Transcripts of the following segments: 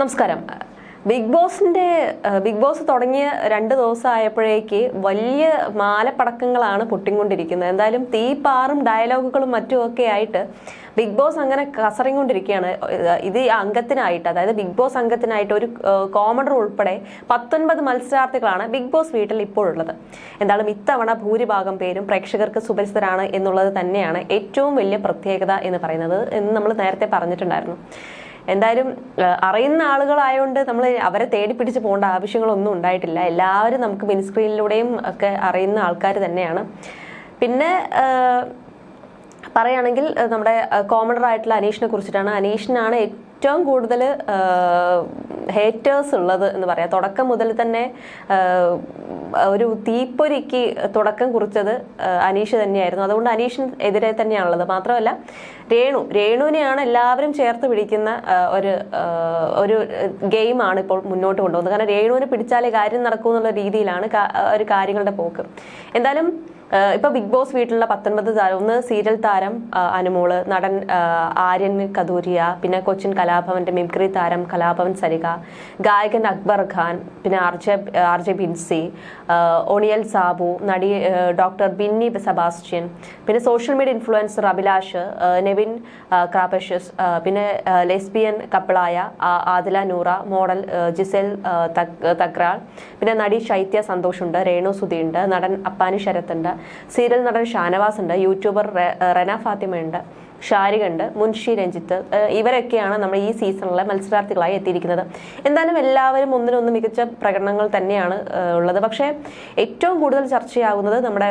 നമസ്കാരം. ബിഗ് ബോസിന്റെ big boss തുടങ്ങിയ രണ്ട് ദിവസം ആയപ്പോഴേക്ക് വലിയ മാലപ്പടക്കങ്ങളാണ് പൊട്ടിക്കൊണ്ടിരിക്കുന്നത്. എന്തായാലും തീപ്പാറും ഡയലോഗുകളും മറ്റുമൊക്കെ ആയിട്ട് ബിഗ് ബോസ് അങ്ങനെ കസറിക്കൊണ്ടിരിക്കുകയാണ്. ഇത് അംഗത്തിനായിട്ട് അതായത് ബിഗ് ബോസ് അംഗത്തിനായിട്ട് ഒരു കോമഡർ ഉൾപ്പെടെ പത്തൊൻപത് മത്സരാർത്ഥികളാണ് ബിഗ് ബോസ് വീട്ടിൽ ഇപ്പോഴുള്ളത്. എന്തായാലും ഇത്തവണ ഭൂരിഭാഗം പേരും പ്രേക്ഷകർക്ക് സുപരിചിതരാണ് എന്നുള്ളത് തന്നെയാണ് ഏറ്റവും വലിയ പ്രത്യേകത എന്ന് പറയുന്നത് എന്ന് നമ്മൾ നേരത്തെ പറഞ്ഞിട്ടുണ്ടായിരുന്നു. എന്തായാലും അറിയുന്ന ആളുകളായതുകൊണ്ട് നമ്മൾ അവരെ തേടി പിടിച്ച് പോകേണ്ട ആവശ്യങ്ങളൊന്നും ഉണ്ടായിട്ടില്ല. എല്ലാവരും നമുക്ക് മിനിസ്ക്രീനിലൂടെയും ഒക്കെ അറിയുന്ന ആൾക്കാർ തന്നെയാണ്. പിന്നെ പറയുകയാണെങ്കിൽ നമ്മുടെ കോമണർ ആയിട്ടുള്ള അനീഷിനെ കുറിച്ചിട്ടാണ്. അനീഷിനാണ് ഏറ്റവും കൂടുതൽ ഹേറ്റേഴ്സ് ഉള്ളത് എന്ന് പറയാം. തുടക്കം മുതൽ തന്നെ ഒരു തീപ്പൊരിക്ക് തുടക്കം കുറിച്ചത് അനീഷ് തന്നെയായിരുന്നു. അതുകൊണ്ട് അനീഷിന് എതിരെ തന്നെയാണുള്ളത്. മാത്രമല്ല രേണു രേണുവിനെയാണ് എല്ലാവരും ചേർത്ത് പിടിക്കുന്ന ഒരു ഒരു ഗെയിമാണ് ഇപ്പോൾ മുന്നോട്ട് കൊണ്ടുപോകുന്നത് കാരണം രേണുവിനെ പിടിച്ചാലേ കാര്യം നടക്കൂ എന്നുള്ള രീതിയിലാണ് ഒരു കാര്യങ്ങളുടെ പോക്ക്. എന്തായാലും ഇപ്പൊ ബിഗ് ബോസ് വീട്ടിലുള്ള പത്തൊൻപത് താരം ഒന്ന് സീരിയൽ താരം അനുമോൾ നടൻ ആര്യൻ കദൂരിയ പിന്നെ കൊച്ചിൻ കലാഭവന്റെ മിംക്രി താരം കലാഭവൻ സരിക ഗായകൻ അക്ബർ ഖാൻ പിന്നെ ആർജെ ആർ ജെ ബിൻസി ഒണിയൽ സാബു നടി ഡോക്ടർ ബിന്നി സെബാസ്റ്റ്യൻ പിന്നെ social media influencer Abhilash Nevin ക്രാപഷസ് പിന്നെ ലെസ്ബിയൻ കപ്പിളായ ആദില നൂറ മോഡൽ ജിസെൽ തക്- തക്രാൾ പിന്നെ നടി ശൈത്യ സന്തോഷുണ്ട് രേണു സുധിയുണ്ട് നടൻ അപ്പാനി ശരത്തുണ്ട് സീരിയൽ നടൻ ഷാനവാസ് ഉണ്ട് യൂട്യൂബർ റെന ഫാത്തിമയുണ്ട് ഷാരികണ്ട് മുൻഷി രഞ്ജിത്ത് ഇവരൊക്കെയാണ് നമ്മൾ ഈ സീസണിലെ മത്സരാർത്ഥികളായി എത്തിയിരിക്കുന്നത്. എന്തായാലും എല്ലാവരും ഒന്നിനൊന്ന് മികച്ച പ്രകടനങ്ങൾ തന്നെയാണ് ഉള്ളത്. പക്ഷേ ഏറ്റവും കൂടുതൽ ചർച്ചയാകുന്നത് നമ്മുടെ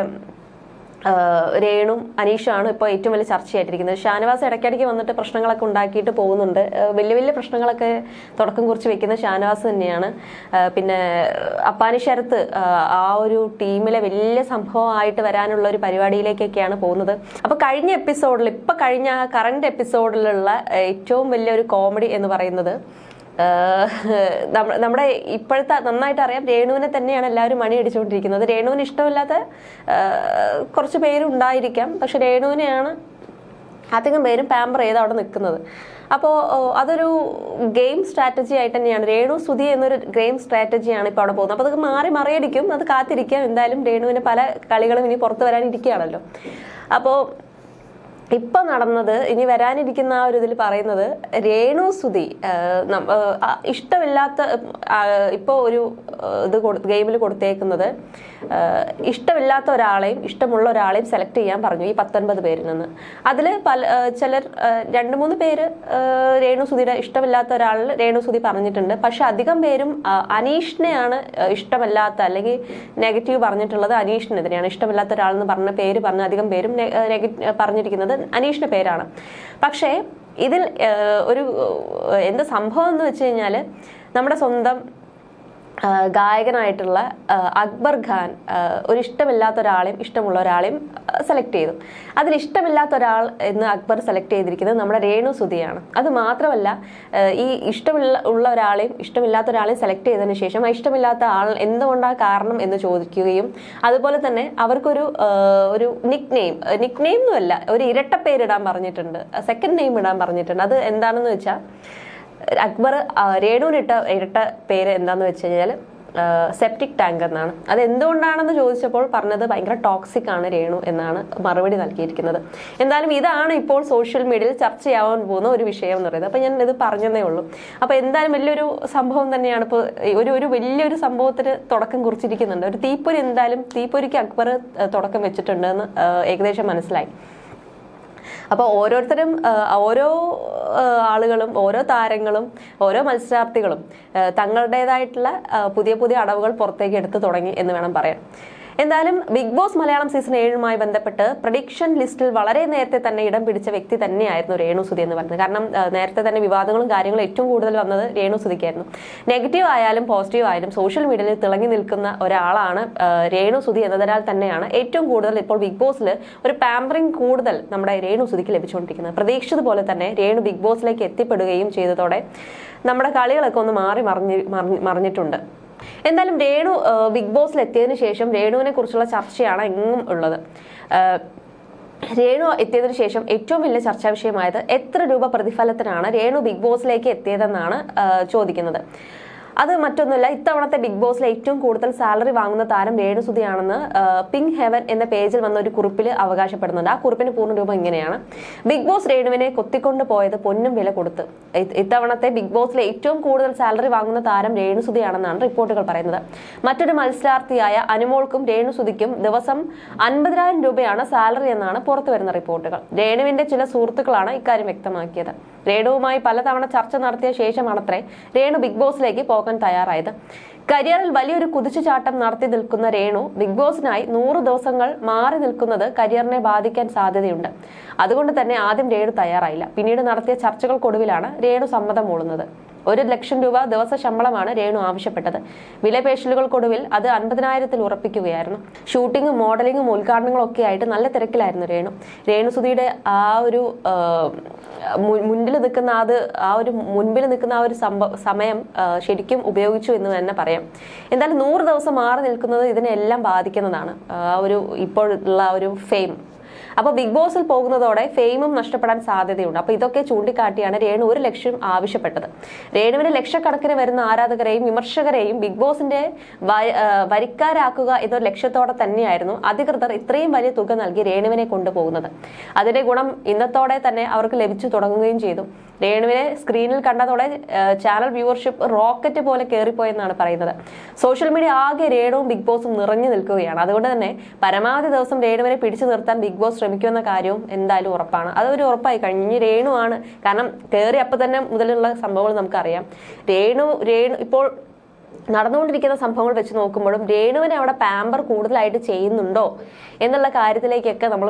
രേണും അനീഷാണ് ഇപ്പോൾ ഏറ്റവും വലിയ ചർച്ചയായിട്ടിരിക്കുന്നത്. ഷാനവാസ് ഇടയ്ക്കിടയ്ക്ക് വന്നിട്ട് പ്രശ്നങ്ങളൊക്കെ ഉണ്ടാക്കിയിട്ട് പോകുന്നുണ്ട്. വലിയ വലിയ പ്രശ്നങ്ങളൊക്കെ തുടക്കം കുറിച്ച് വെക്കുന്ന ഷാനവാസ് തന്നെയാണ്. പിന്നെ അപ്പാനി ശരത്ത് ആ ഒരു ടീമിലെ വലിയ സംഭവമായിട്ട് വരാനുള്ള ഒരു പരിപാടിയിലേക്കൊക്കെയാണ് പോകുന്നത്. അപ്പോൾ കഴിഞ്ഞ എപ്പിസോഡിൽ ഇപ്പൊ കഴിഞ്ഞ കറണ്ട് എപ്പിസോഡിലുള്ള ഏറ്റവും വലിയൊരു കോമഡി എന്ന് പറയുന്നത് നമ്മുടെ ഇപ്പോഴത്തെ നന്നായിട്ട് അറിയാം രേണുവിനെ തന്നെയാണ് എല്ലാവരും മണി അടിച്ചുകൊണ്ടിരിക്കുന്നത് രേണുവിന് ഇഷ്ടമില്ലാത്ത കുറച്ച് പേരുണ്ടായിരിക്കാം പക്ഷെ രേണുവിനെയാണ് അധികം പേരും പാമ്പർ ചെയ്ത് അവിടെ നിൽക്കുന്നത്. അപ്പോൾ അതൊരു ഗെയിം സ്ട്രാറ്റജി ആയിട്ട് തന്നെയാണ്. രേണു സ്തുതി എന്നൊരു ഗെയിം സ്ട്രാറ്റജിയാണ് ഇപ്പോൾ അവിടെ പോകുന്നത്. അപ്പോൾ അതൊക്കെ മാറി മറിയടിക്കും. അത് കാത്തിരിക്കാം. എന്തായാലും രേണുവിന് പല കളികളും ഇനി പുറത്ത് വരാനിരിക്കുകയാണല്ലോ. അപ്പോൾ ഇപ്പൊ നടന്നത് ഇനി വരാനിരിക്കുന്ന ആ ഒരു ഇതിൽ പറയുന്നത് രേണു ആ ഇഷ്ടമില്ലാത്ത ഇപ്പോൾ ഒരു ഇത് ഗെയിമിൽ കൊടുത്തേക്കുന്നത് ഇഷ്ടമില്ലാത്ത ഒരാളെയും ഇഷ്ടമുള്ള ഒരാളെയും സെലക്ട് ചെയ്യാൻ പറഞ്ഞു ഈ പത്തൊൻപത് പേരിൽ നിന്ന്. അതിൽ പല ചിലർ രണ്ട് മൂന്ന് പേര് രേണു സുധിയുടെ ഇഷ്ടമില്ലാത്ത ഒരാളിൽ രേണു സുധി പറഞ്ഞിട്ടുണ്ട്. പക്ഷെ അധികം പേരും അനീഷിനെയാണ് ഇഷ്ടമല്ലാത്ത അല്ലെങ്കിൽ നെഗറ്റീവ് പറഞ്ഞിട്ടുള്ളത് അനീഷിനെതിരെയാണ്. ഇഷ്ടമില്ലാത്ത ഒരാളെന്ന് പറഞ്ഞ പേര് പറഞ്ഞ അധികം പേരും നെ- നെഗ- പേരാണ്. പക്ഷേ ഇതിൽ ഒരു എന്ത് സംഭവം എന്ന് വെച്ച് കഴിഞ്ഞാൽ നമ്മുടെ സ്വന്തം ഗായകനായിട്ടുള്ള അക്ബർ ഖാൻ ഒരു ഇഷ്ടമില്ലാത്ത ഒരാളെയും ഇഷ്ടമുള്ള ഒരാളെയും സെലക്ട് ചെയ്തു. അതിൽ ഇഷ്ടമില്ലാത്ത ഒരാൾ എന്ന് അക്ബർ സെലക്ട് ചെയ്തിരിക്കുന്നത് നമ്മുടെ രേണു സുധിയാണ്. അത് മാത്രമല്ല ഈ ഇഷ്ടമുള്ള ഉള്ള ഒരാളെയും ഇഷ്ടമില്ലാത്ത ഒരാളെയും സെലക്ട് ചെയ്തതിന് ശേഷം ആ ഇഷ്ടമില്ലാത്ത ആൾ എന്തുകൊണ്ടാണ് കാരണം എന്ന് ചോദിക്കുകയും അതുപോലെ തന്നെ അവർക്കൊരു ഒരു നിക് നെയിം നിക് നെയിം ഒന്നുമല്ല ഒരു ഇരട്ട പേരിടാൻ പറഞ്ഞിട്ടുണ്ട് സെക്കൻഡ് നെയിം ഇടാൻ പറഞ്ഞിട്ടുണ്ട്. അത് എന്താണെന്ന് വെച്ചാൽ അക്ബർ രേണുവിനിട്ട ഇരട്ട പേര് എന്താണെന്ന് വെച്ച് കഴിഞ്ഞാൽ സെപ്റ്റിക് ടാങ്ക് എന്നാണ്. അത് എന്തുകൊണ്ടാണെന്ന് ചോദിച്ചപ്പോൾ പറഞ്ഞത് ഭയങ്കര ടോക്സിക് ആണ് രേണു എന്നാണ് മറുപടി നൽകിയിരിക്കുന്നത്. എന്തായാലും ഇതാണ് ഇപ്പോൾ സോഷ്യൽ മീഡിയയിൽ ചർച്ചയാവാൻ പോകുന്ന ഒരു വിഷയം എന്ന് പറയുന്നത്. അപ്പോൾ ഞാൻ ഇത് പറഞ്ഞതേ ഉള്ളൂ. അപ്പോൾ എന്തായാലും വലിയൊരു സംഭവം തന്നെയാണ് ഇപ്പോൾ ഒരു ഒരു വലിയൊരു സംഭവത്തിന് തുടക്കം കുറിച്ചിരിക്കുന്നുണ്ട്. ഒരു തീപ്പൊരി എന്തായാലും തീപ്പൊരിക്ക് അക്ബർ തുടക്കം വെച്ചിട്ടുണ്ടെന്ന് ഏകദേശം മനസ്സിലായി. അപ്പോൾ ഓരോരുത്തരും ഓരോ ആളുകളും ഓരോ താരങ്ങളും ഓരോ മത്സരാർത്ഥികളും തങ്ങളുടേതായിട്ടുള്ള പുതിയ പുതിയ അടവുകൾ പുറത്തേക്ക് എടുത്തു തുടങ്ങി എന്ന് വേണം പറയാൻ. എന്തായാലും ബിഗ് ബോസ് മലയാളം സീസൺ ഏഴുമായി ബന്ധപ്പെട്ട് പ്രഡിക്ഷൻ ലിസ്റ്റിൽ വളരെ നേരത്തെ തന്നെ ഇടം പിടിച്ച വ്യക്തി തന്നെയായിരുന്നു രേണു സുധി എന്ന് പറയുന്നത് കാരണം നേരത്തെ തന്നെ വിവാദങ്ങളും കാര്യങ്ങളും ഏറ്റവും കൂടുതൽ വന്നത് രേണു സുധിക്കായിരുന്നു. നെഗറ്റീവ് ആയാലും പോസിറ്റീവ് ആയാലും സോഷ്യൽ മീഡിയയിൽ തിളങ്ങി നിൽക്കുന്ന ഒരാളാണ് രേണു സുധി എന്നതിനാൽ തന്നെയാണ് ഏറ്റവും കൂടുതൽ ഇപ്പോൾ ബിഗ് ബോസിൽ ഒരു പാമ്പറിംഗ് കൂടുതൽ നമ്മുടെ രേണു സുധിക്ക് ലഭിച്ചുകൊണ്ടിരിക്കുന്നത്. പ്രതീക്ഷിച്ചതുപോലെ തന്നെ രേണു ബിഗ് ബോസിലേക്ക് എത്തിപ്പെടുകയും ചെയ്തതോടെ നമ്മുടെ കളികളൊക്കെ ഒന്ന് മാറി മറിഞ്ഞ് മറിഞ്ഞ് മറിഞ്ഞിട്ടുണ്ട്. എന്തായാലും രേണു ബിഗ് ബോസിൽ എത്തിയതിനു ശേഷം രേണുവിനെ കുറിച്ചുള്ള ചർച്ചയാണ് എങ്ങും ഉള്ളത്. രേണു എത്തിയതിനു ശേഷം ഏറ്റവും വലിയ ചർച്ചാ വിഷയമായത് എത്ര രൂപ പ്രതിഫലത്തിനാണ് രേണു ബിഗ് ബോസിലേക്ക് എത്തിയതെന്നാണ് ചോദിക്കുന്നത്. അത് മറ്റൊന്നുമല്ല ഇത്തവണത്തെ ബിഗ് ബോസിലെ ഏറ്റവും കൂടുതൽ സാലറി വാങ്ങുന്ന താരം രേണുസുതിയാണെന്ന് പിങ് ഹെവൻ എന്ന പേജിൽ വന്ന ഒരു കുറിപ്പിൽ അവകാശപ്പെടുന്നുണ്ട്. ആ കുറിപ്പിന് പൂർണ രൂപം ഇങ്ങനെയാണ്. ബിഗ് ബോസ് രേണുവിനെ കൊത്തിക്കൊണ്ട് പോയത് പൊന്നും വില കൊടുത്ത്. ഇത്തവണത്തെ ബിഗ് ബോസിലെ ഏറ്റവും കൂടുതൽ സാലറി വാങ്ങുന്ന താരം രേണുസുതിയാണെന്നാണ് റിപ്പോർട്ടുകൾ പറയുന്നത്. മറ്റൊരു മത്സരാർത്ഥിയായ അനുമോൾക്കും രേണുസുതിക്കും ദിവസം അൻപതിനായിരം രൂപയാണ് സാലറി എന്നാണ് പുറത്തുവരുന്ന റിപ്പോർട്ടുകൾ. രേണുവിന്റെ ചില സുഹൃത്തുക്കളാണ് ഇക്കാര്യം വ്യക്തമാക്കിയത്. രേണുവുമായി പലതവണ ചർച്ച നടത്തിയ ശേഷമാണത്രേ രേണു ബിഗ് ബോസിലേക്ക് പോകാൻ തയ്യാറായത്. കരിയറിൽ വലിയൊരു കുതിച്ചുചാട്ടം നടത്തി നിൽക്കുന്ന രേണു ബിഗ് ബോസിനായി നൂറ് ദിവസങ്ങൾ മാറി നിൽക്കുന്നത് കരിയറിനെ ബാധിക്കാൻ സാധ്യതയുണ്ട്. അതുകൊണ്ട് തന്നെ ആദ്യം രേണു തയ്യാറായില്ല. പിന്നീട് നടത്തിയ ചർച്ചകൾക്കൊടുവിലാണ് രേണു സമ്മതം മൂളുന്നത്. ഒരു ലക്ഷം രൂപ ദിവസ ശമ്പളമാണ് രേണു ആവശ്യപ്പെട്ടത്. വിലപേശലുകൾക്കൊടുവിൽ അത് അൻപതിനായിരത്തിൽ ഉറപ്പിക്കുകയായിരുന്നു. ഷൂട്ടിങ്ങും മോഡലിങ്ങും ഉദ്ഘാടനങ്ങളും ഒക്കെ ആയിട്ട് നല്ല തിരക്കിലായിരുന്നു രേണു. രേണുസുതിയുടെ ആ ഒരു മുന്നിൽ നിൽക്കുന്ന അത് ആ ഒരു മുൻപിൽ നിൽക്കുന്ന ആ ഒരു സമയം ശരിക്കും ഉപയോഗിച്ചു എന്ന് തന്നെ പറയാം. എന്തായാലും നൂറ് ദിവസം മാറി നിൽക്കുന്നത് ഇതിനെല്ലാം ബാധിക്കുന്നതാണ്. ആ ഒരു ഇപ്പോഴുള്ള ഒരു ഫെയിം. അപ്പോൾ ബിഗ് ബോസിൽ പോകുന്നതോടെ ഫെയിമും നഷ്ടപ്പെടാൻ സാധ്യതയുണ്ട്. അപ്പോൾ ഇതൊക്കെ ചൂണ്ടിക്കാട്ടിയാണ് രേണു ഒരു ലക്ഷ്യം ആവശ്യപ്പെട്ടത്. രേണുവിന് ലക്ഷക്കണക്കിന് വരുന്ന ആരാധകരെയും വിമർശകരെയും ബിഗ് ബോസിന്റെ വരിക്കാരാക്കുക എന്നൊരു ലക്ഷ്യത്തോടെ തന്നെയായിരുന്നു അധികൃതർ ഇത്രയും വലിയ തുക നൽകി രേണുവിനെ കൊണ്ടുപോകുന്നത്. അതിന്റെ ഗുണം ഇന്നത്തോടെ തന്നെ അവർക്ക് ലഭിച്ചു തുടങ്ങുകയും ചെയ്തു. രേണുവിനെ സ്ക്രീനിൽ കണ്ടതോടെ ചാനൽ വ്യൂവർഷിപ്പ് റോക്കറ്റ് പോലെ കയറിപ്പോയെന്നാണ് പറയുന്നത്. സോഷ്യൽ മീഡിയ ആകെ രേണുവും ബിഗ് ബോസും നിറഞ്ഞു നിൽക്കുകയാണ്. അതുകൊണ്ട് തന്നെ പരമാവധി ദിവസം രേണുവിനെ പിടിച്ചു നിർത്താൻ ബിഗ് ബോസ് ശ്രമിക്കുമെന്ന കാര്യവും എന്തായാലും ഉറപ്പാണ്. അതൊരു ഉറപ്പായി കഴിഞ്ഞ് രേണു ആണ് കാരണം കയറി അപ്പം തന്നെ മുതലുള്ള സംഭവങ്ങൾ നമുക്കറിയാം. രേണു രേണു ഇപ്പോൾ നടന്നുകൊണ്ടിരിക്കുന്ന സംഭവങ്ങൾ വെച്ച് നോക്കുമ്പോഴും രേണുവിനെ അവിടെ പാമ്പർ കൂടുതലായിട്ട് ചെയ്യുന്നുണ്ടോ എന്നുള്ള കാര്യത്തിലേക്കൊക്കെ നമ്മൾ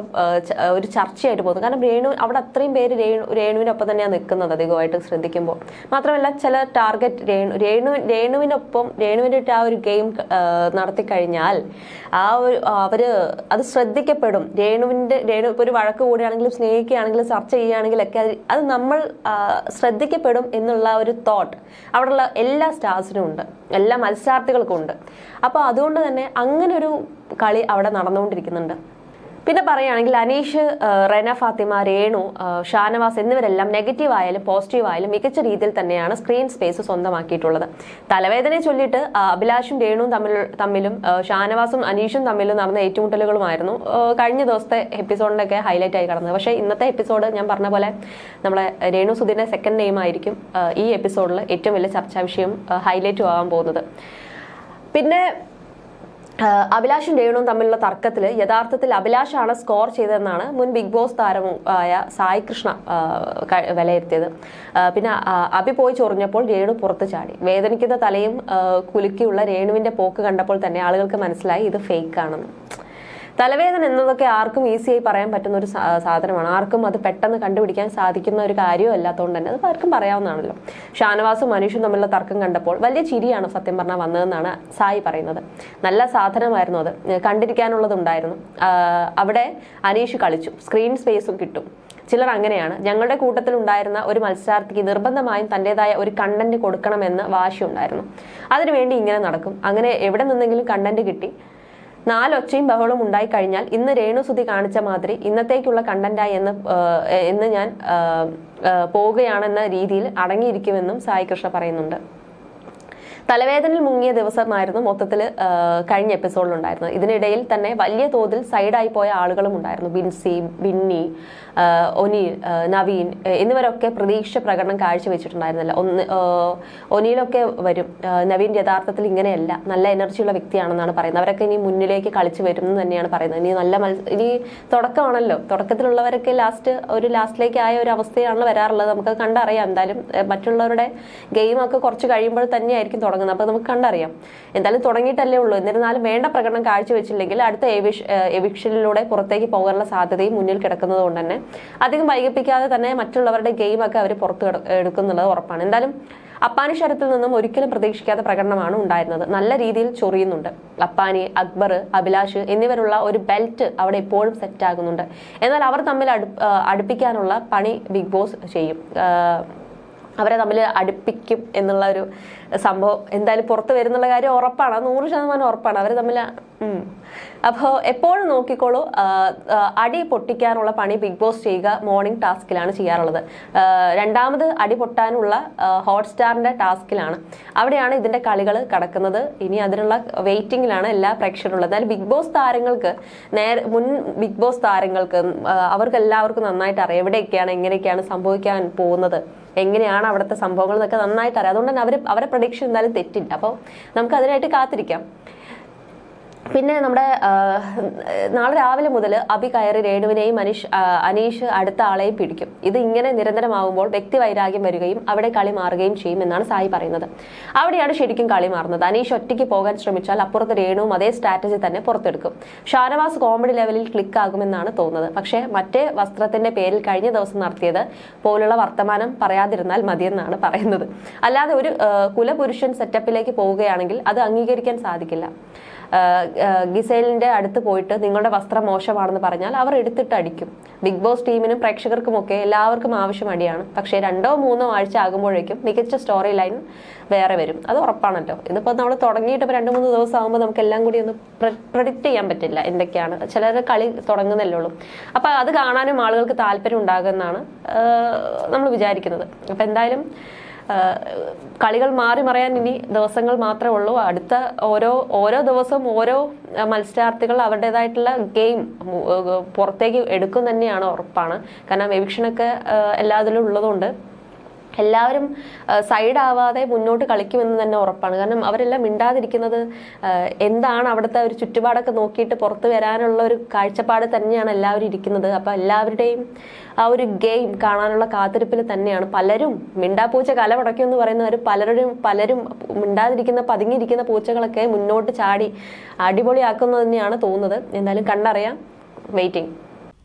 ഒരു ചർച്ചയായിട്ട് പോകുന്നു. കാരണം രേണു അവിടെ അത്രയും പേര് രേണു രേണുവിനൊപ്പം തന്നെയാണ് നിൽക്കുന്നത് അധികമായിട്ട് ശ്രദ്ധിക്കുമ്പോൾ. മാത്രമല്ല ചില ടാർഗറ്റ് രേണു രേണു രേണുവിനൊപ്പം രേണുവിന്റെ ആ ഒരു ഗെയിം നടത്തി കഴിഞ്ഞാൽ ആ ഒരു അവർ അത് ശ്രദ്ധിക്കപ്പെടും. രേണുവിന്റെ രേണു ഇപ്പോൾ ഒരു വഴക്ക് കൂടിയാണെങ്കിലും സ്നേഹിക്കുകയാണെങ്കിലും ചർച്ച ചെയ്യുകയാണെങ്കിലൊക്കെ അത് നമ്മൾ ശ്രദ്ധിക്കപ്പെടും എന്നുള്ള ഒരു തോട്ട് അവിടെയുള്ള എല്ലാ സ്റ്റാർസിനും ഉണ്ട്. എല്ലാ മത്സരാർത്ഥികൾക്കും ഉണ്ട്. അപ്പോൾ അതുകൊണ്ട് തന്നെ അങ്ങനെ ഒരു കളി അവിടെ നടന്നുകൊണ്ടിരിക്കുന്നുണ്ട്. പിന്നെ പറയുകയാണെങ്കിൽ അനീഷ് റെന ഫാത്തിമ രേണു ഷാനവാസ് എന്നിവരെല്ലാം നെഗറ്റീവ് ആയാലും പോസിറ്റീവ് ആയാലും മികച്ച രീതിയിൽ തന്നെയാണ് സ്ക്രീൻ സ്പേസ് സ്വന്തമാക്കിയിട്ടുള്ളത്. തലവേദനയെ ചൊല്ലിയിട്ട് അഭിലാഷും രേണുവും തമ്മിൽ തമ്മിലും ഷാനവാസും അനീഷും തമ്മിലും നടന്ന ഏറ്റുമുട്ടലുകളുമായിരുന്നു കഴിഞ്ഞ ദിവസത്തെ എപ്പിസോഡിനൊക്കെ ഹൈലൈറ്റ് ആയി കടന്നത്. പക്ഷേ ഇന്നത്തെ എപ്പിസോഡ് ഞാൻ പറഞ്ഞ പോലെ നമ്മളെ രേണു സുധീന്റെ സെക്കൻഡ് നെയിം ആയിരിക്കും ഈ എപ്പിസോഡിൽ ഏറ്റവും വലിയ ചർച്ചാ വിഷയം ഹൈലൈറ്റ് ആവാൻ പോകുന്നത്. പിന്നെ അഭിലാഷും രേണുവും തമ്മിലുള്ള തർക്കത്തിൽ യഥാർത്ഥത്തിൽ അഭിലാഷാണ് സ്കോർ ചെയ്തതെന്നാണ് മുൻ ബിഗ് ബോസ് താരവും ആയ സായി കൃഷ്ണ വിലയിരുത്തിയത്. പിന്നെ അഭി പോയി ചൊറിഞ്ഞപ്പോൾ രേണു പുറത്തു ചാടി. വേദനിക്കുന്ന തലയും കുലുക്കിയുള്ള രേണുവിന്റെ പോക്ക് കണ്ടപ്പോൾ തന്നെ ആളുകൾക്ക് മനസ്സിലായി ഇത് ഫേക്ക് ആണെന്ന്. തലവേദന എന്നതൊക്കെ ആർക്കും ഈസിയായി പറയാൻ പറ്റുന്ന ഒരു സാധനമാണ്. ആർക്കും അത് പെട്ടെന്ന് കണ്ടുപിടിക്കാൻ സാധിക്കുന്ന ഒരു കാര്യവും അല്ലാത്തതുകൊണ്ട് തന്നെ അത് ആർക്കും പറയാവുന്നതാണല്ലോ. ഷാനവാസും മനുഷ്യനും തമ്മിലുള്ള തർക്കം കണ്ടപ്പോൾ വലിയ ചിരിയാണ് സത്യം പറഞ്ഞാൽ വന്നതെന്നാണ് സായി പറയുന്നത്. നല്ല സാധനമായിരുന്നു അത്. കണ്ടിരിക്കാനുള്ളതുണ്ടായിരുന്നു. അവിടെ അനീഷ് കളിച്ചു. സ്ക്രീൻ സ്പേസും കിട്ടും. ചിലർ അങ്ങനെയാണ്. ഞങ്ങളുടെ കൂട്ടത്തിൽ ഉണ്ടായിരുന്ന ഒരു മത്സരാർത്ഥിക്ക് നിർബന്ധമായും തന്റെതായ ഒരു കണ്ടന്റ് കൊടുക്കണമെന്ന് വാശിയുണ്ടായിരുന്നു. അതിനുവേണ്ടി ഇങ്ങനെ നടക്കും. അങ്ങനെ എവിടെ നിന്നെങ്കിലും കണ്ടന്റ് കിട്ടി. നാലൊച്ചയും ബഹളവും ഉണ്ടായി കഴിഞ്ഞാൽ ഇന്ന് രേണുസുതി കാണിച്ച മാതിരി ഇന്നത്തേക്കുള്ള കണ്ടന്റായി എന്ന് എന്ന് ഞാൻ പോവുകയാണെന്ന രീതിയിൽ അടങ്ങിയിരിക്കുമെന്നും സായി കൃഷ്ണ പറയുന്നുണ്ട്. തലവേദനയിൽ മുങ്ങിയ ദിവസമായിരുന്നു മൊത്തത്തിൽ കഴിഞ്ഞ എപ്പിസോഡിലുണ്ടായിരുന്നത്. ഇതിനിടയിൽ തന്നെ വലിയ തോതിൽ സൈഡായി പോയ ആളുകളും ഉണ്ടായിരുന്നു ബിൻസി ബിന്നി ഒനീൽ നവീൻ എന്നിവരൊക്കെ പ്രതീക്ഷ പ്രകടനം കാഴ്ചവെച്ചിട്ടുണ്ടായിരുന്നില്ല. ഒന്ന് ഒനീലൊക്കെ വരും. നവീൻ യഥാർത്ഥത്തിൽ ഇങ്ങനെയല്ല. നല്ല എനർജിയുള്ള വ്യക്തിയാണെന്നാണ് പറയുന്നത്. അവരൊക്കെ ഇനി മുന്നിലേക്ക് കളിച്ചു വരും എന്ന് തന്നെയാണ് പറയുന്നത്. ഇനി നല്ല മത്സ ഇനി തുടക്കമാണല്ലോ. തുടക്കത്തിലുള്ളവരൊക്കെ ലാസ്റ്റ് ഒരു ലാസ്റ്റിലേക്ക് ആയ ഒരു അവസ്ഥയാണ് വരാറുള്ളത്. നമുക്ക് കണ്ടറിയാം. എന്തായാലും മറ്റുള്ളവരുടെ ഗെയിമൊക്കെ കുറച്ച് കഴിയുമ്പോൾ തന്നെയായിരിക്കും തുടങ്ങുന്നത്. അപ്പോൾ നമുക്ക് കണ്ടറിയാം. എന്തായാലും തുടങ്ങിയിട്ടല്ലേ ഉള്ളൂ. എന്നിരുന്നാലും വേണ്ട പ്രകടനം കാഴ്ചവെച്ചില്ലെങ്കിൽ അടുത്ത എവിഷ് എവിക്ഷനിലൂടെ പുറത്തേക്ക് പോകാനുള്ള സാധ്യതയും മുന്നിൽ കിടക്കുന്നത് കൊണ്ട് തന്നെ അധികം വൈകിപ്പിക്കാതെ തന്നെ മറ്റുള്ളവരുടെ ഗെയിമൊക്കെ അവർ പുറത്ത് എടുക്കുന്നുള്ളത് ഉറപ്പാണ്. എന്തായാലും അപ്പാനി ശരത്തിൽ നിന്നും ഒരിക്കലും പ്രതീക്ഷിക്കാത്ത പ്രകടനമാണ് ഉണ്ടായിരുന്നത്. നല്ല രീതിയിൽ ചൊറിയുന്നുണ്ട്. അപ്പാനി അക്ബർ അഭിലാഷ് എന്നിവരുള്ള ഒരു ബെൽറ്റ് അവിടെ ഇപ്പോഴും സെറ്റ് ആകുന്നുണ്ട്. എന്നാൽ അവർ തമ്മിൽ അടു അടുപ്പിക്കാനുള്ള പണി ബിഗ് ബോസ് ചെയ്യും. അവരെ തമ്മിൽ അടുപ്പിക്കും എന്നുള്ള ഒരു സംഭവം എന്തായാലും പുറത്ത് വരുന്നുള്ള കാര്യം ഉറപ്പാണ്. നൂറ് ശതമാനം ഉറപ്പാണ്. അവർ തമ്മിൽ അപ്പോൾ എപ്പോഴും നോക്കിക്കോളൂ അടി പൊട്ടിക്കാനുള്ള പണി ബിഗ് ബോസ് ചെയ്യുക മോർണിംഗ് ടാസ്കിലാണ് ചെയ്യാറുള്ളത്. രണ്ടാമത് അടി പൊട്ടാനുള്ള ഹോട്ട്സ്റ്റാറിന്റെ ടാസ്കിലാണ് അവിടെയാണ് ഇതിന്റെ കളികൾ കടക്കുന്നത്. ഇനി അതിനുള്ള വെയിറ്റിംഗിലാണ് എല്ലാ പ്രേക്ഷകരുള്ളത്. എന്നാൽ ബിഗ് ബോസ് താരങ്ങൾക്ക് നേരെ മുൻ ബിഗ് ബോസ് താരങ്ങൾക്ക് അവർക്ക് എല്ലാവർക്കും നന്നായിട്ട് അറിയാം. എവിടെയൊക്കെയാണ് എങ്ങനെയൊക്കെയാണ് സംഭവിക്കാൻ പോകുന്നത്. എങ്ങനെയാണ് അവിടുത്തെ സംഭവങ്ങൾ എന്നൊക്കെ നന്നായിട്ട് അറിയാം. അതുകൊണ്ട് തന്നെ അവർ അവരെ പ്രഡിക്ഷൻ എന്തായാലും തെറ്റില്ല. അപ്പോൾ നമുക്ക് അതിനായിട്ട് കാത്തിരിക്കാം. പിന്നെ നമ്മുടെ നാളെ രാവിലെ മുതൽ അബി കയറി രേണുവിനെയും അനീഷ് അനീഷ് അടുത്ത ആളെയും പിടിക്കും. ഇത് ഇങ്ങനെ നിരന്തരമാകുമ്പോൾ വ്യക്തി വൈരാഗ്യം വരികയും അവിടെ കളി മാറുകയും ചെയ്യും എന്നാണ് സായി പറയുന്നത്. അവിടെയാണ് ശരിക്കും കളി മാറുന്നത്. അനീഷ് ഒറ്റയ്ക്ക് പോകാൻ ശ്രമിച്ചാൽ അപ്പുറത്ത് രേണുവും അതേ സ്ട്രാറ്റജി തന്നെ പുറത്തെടുക്കും. ഷാനവാസ് കോമഡി ലെവലിൽ ക്ലിക്ക് ആകുമെന്നാണ് തോന്നുന്നത്. പക്ഷേ മറ്റേ വസ്ത്രത്തിന്റെ പേരിൽ കഴിഞ്ഞ ദിവസം നടത്തിയത് പോലുള്ള വർത്തമാനം പറയാതിരുന്നാൽ മതിയെന്നാണ് പറയുന്നത്. അല്ലാതെ ഒരു കുലപുരുഷൻ സെറ്റപ്പിലേക്ക് പോവുകയാണെങ്കിൽ അത് അംഗീകരിക്കാൻ സാധിക്കില്ല. ആഹ് അടുത്ത് പോയിട്ട് നിങ്ങളുടെ വസ്ത്രം മോശമാണെന്ന് പറഞ്ഞാൽ അവർ എടുത്തിട്ട് അടിക്കും. ബിഗ് ബോസ് ടീമിനും പ്രേക്ഷകർക്കുമൊക്കെ എല്ലാവർക്കും ആവശ്യം അടിയാണ്. പക്ഷേ രണ്ടോ മൂന്നോ ആഴ്ച ആകുമ്പോഴേക്കും മികച്ച സ്റ്റോറി ലൈൻ വേറെ വരും. അത് ഉറപ്പാണല്ലോ. ഇതിപ്പോൾ നമ്മൾ തുടങ്ങിയിട്ട് ഇപ്പോൾ രണ്ട് മൂന്ന് ദിവസം ആകുമ്പോൾ നമുക്ക് എല്ലാം കൂടി ഒന്ന് പ്രഡിക്റ്റ് ചെയ്യാൻ പറ്റില്ല എന്തൊക്കെയാണ്. ചിലർ കളി തുടങ്ങുന്നല്ലേ ഉള്ളൂ അപ്പോൾ അത് കാണാനും ആളുകൾക്ക് താല്പര്യം ഉണ്ടാകുമെന്നാണ് നമ്മൾ വിചാരിക്കുന്നത്. അപ്പോൾ എന്തായാലും കളികൾ മാറി മറിയാൻ ഇനി ദിവസങ്ങൾ മാത്രമേ ഉള്ളൂ. അടുത്ത ഓരോ ഓരോ ദിവസവും ഓരോ മത്സരാർത്ഥികൾ അവരുടേതായിട്ടുള്ള ഗെയിം പുറത്തേക്ക് എടുക്കും തന്നെയാണ് ഉറപ്പാണ്. കാരണം എവിക്ഷനൊക്കെ എല്ലാത്തിലും ഉള്ളതുകൊണ്ട് എല്ലാവരും സൈഡ് ആവാതെ മുന്നോട്ട് കളിക്കുമെന്ന് തന്നെ ഉറപ്പാണ്. കാരണം അവരെല്ലാം മിണ്ടാതിരിക്കുന്നത് എന്താണ് അവിടുത്തെ ഒരു ചുറ്റുപാടൊക്കെ നോക്കിയിട്ട് പുറത്തു വരാനുള്ള ഒരു കാഴ്ചപ്പാട് തന്നെയാണ് എല്ലാവരും ഇരിക്കുന്നത്. അപ്പോൾ എല്ലാവരുടെയും ആ ഒരു ഗെയിം കാണാനുള്ള കാത്തിരിപ്പിൽ തന്നെയാണ്. പലരും മിണ്ടാപ്പൂച്ച കല മുടക്കും എന്ന് പറയുന്നവർ പലരും പലരും മിണ്ടാതിരിക്കുന്ന പതുങ്ങിയിരിക്കുന്ന പൂച്ചകളൊക്കെ മുന്നോട്ട് ചാടി അടിപൊളിയാക്കുന്നത് തന്നെയാണ് തോന്നുന്നത്. എന്തായാലും കണ്ടറിയാം. Waiting